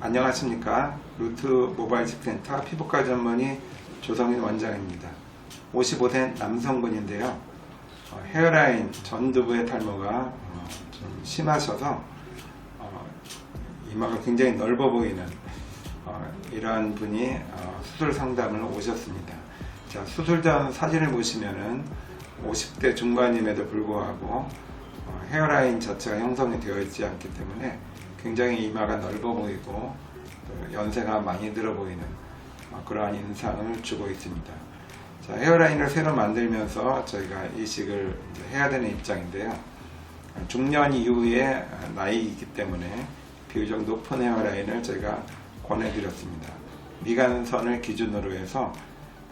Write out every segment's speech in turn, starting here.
안녕하십니까. 루트 모바일 집센터 피부과 전문의 조성인 원장입니다. 55세 남성분인데요. 어, 헤어라인 전두부의 탈모가 어, 좀 심하셔서 어, 이마가 굉장히 넓어 보이는 어, 이러한 분이 어, 수술 상담을 오셨습니다. 자, 수술 전 사진을 보시면은 50대 중반임에도 불구하고 어, 헤어라인 자체가 형성이 되어 있지 않기 때문에 굉장히 이마가 넓어 보이고 또 연세가 많이 들어 보이는 어, 그러한 인상을 주고 있습니다. 자, 헤어라인을 새로 만들면서 저희가 이식을 해야 되는 입장인데요. 중년 이후의 나이이기 때문에 비교적 높은 헤어라인을 저희가 권해드렸습니다. 미간선을 기준으로 해서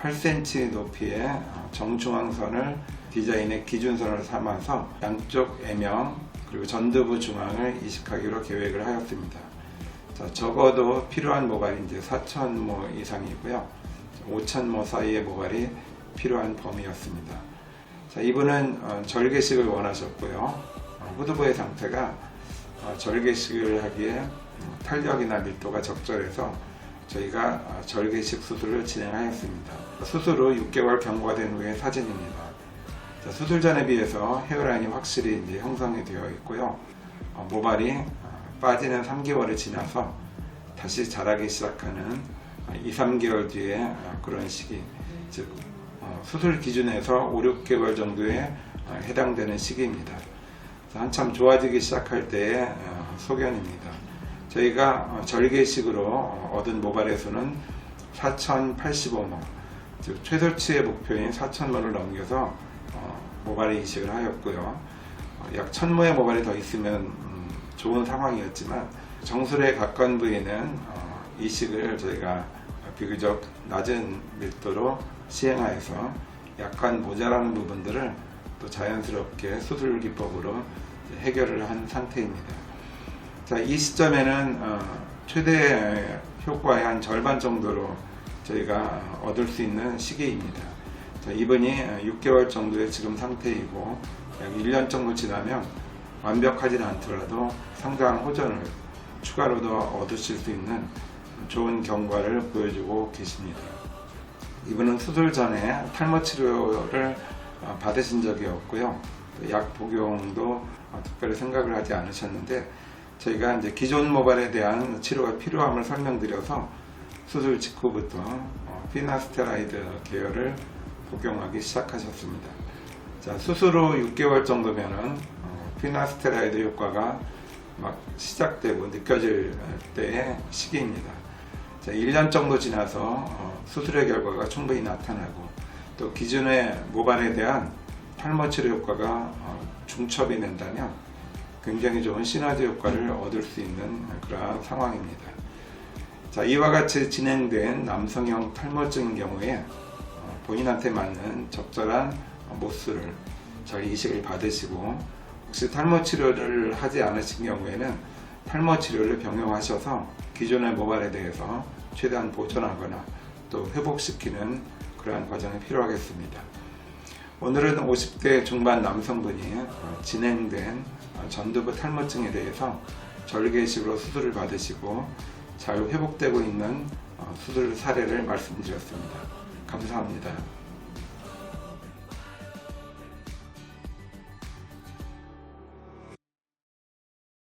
8cm 높이의 어, 정중앙선을 디자인의 기준선을 삼아서 양쪽 애명 그리고 전두부 중앙을 이식하기로 계획을 하였습니다. 자, 적어도 필요한 모발이 이제 4,000모 이상이고요. 5,000모 사이의 모발이 필요한 범위였습니다. 자, 이분은 어, 절개식을 원하셨고요. 어, 후두부의 상태가 어, 절개식을 하기에 음, 탄력이나 밀도가 적절해서 저희가 어, 절개식 수술을 진행하였습니다. 수술 후 6개월 경과 된 후의 사진입니다. 자, 수술 전에 비해서 헤어라인이 확실히 이제 형성이 되어 있고요. 어, 모발이 어, 빠지는 3개월을 지나서 다시 자라기 시작하는 어, 2, 3개월 뒤에 어, 그런 시기, 즉 어, 수술 기준에서 5, 6개월 정도에 어, 해당되는 시기입니다. 자, 한참 좋아지기 시작할 때의 어, 소견입니다. 저희가 어, 절개식으로 어, 얻은 모발의 수는 4,085모, 즉 최소치의 목표인 4,000모를 넘겨서 어, 모발의 이식을 하였고요. 어, 약 1,000모의 모발이 더 있으면 음, 좋은 상황이었지만 정술에 가까운 부위는 어, 이식을 저희가 비교적 낮은 밀도로 시행하여서 약간 모자라는 부분들을 또 자연스럽게 수술 기법으로 해결을 한 상태입니다. 자, 이 시점에는 어, 최대 효과의 한 절반 정도로 저희가 얻을 수 있는 시기입니다. 자, 이분이 6개월 정도의 지금 상태이고 약 1년 정도 지나면 완벽하지는 않더라도 상당한 호전을 추가로 더 얻으실 수 있는 좋은 경과를 보여주고 계십니다. 이분은 수술 전에 탈모 치료를 어, 받으신 적이 없고요. 또약 복용도 어, 특별히 생각을 하지 않으셨는데 저희가 이제 기존 모발에 대한 치료가 필요함을 설명드려서 수술 직후부터 어, 피나스테라이드 계열을 복용하기 시작하셨습니다. 자, 수술 후 6개월 정도면은 어, 피나스테라이드 효과가 막 시작되고 느껴질 때의 시기입니다. 자, 1년 정도 지나서 어, 수술의 결과가 충분히 나타나고 또 기존의 모발에 대한 탈모 치료 효과가 어, 중첩이 된다면 굉장히 좋은 시너지 효과를 얻을 수 있는 그러한 상황입니다. 자, 이와 같이 진행된 남성형 탈모증인 경우에 어, 본인한테 맞는 적절한 모수를 잘 이식을 받으시고 혹시 탈모 치료를 하지 않으신 경우에는 탈모 치료를 병용하셔서 기존의 모발에 대해서 최대한 보존하거나 또 회복시키는 그러한 과정이 필요하겠습니다. 오늘은 50대 중반 남성분이 어, 진행된 어, 전두부 탈모증에 대해서 절개식으로 수술을 받으시고 잘 회복되고 있는 어, 수술 사례를 말씀드렸습니다. 감사합니다.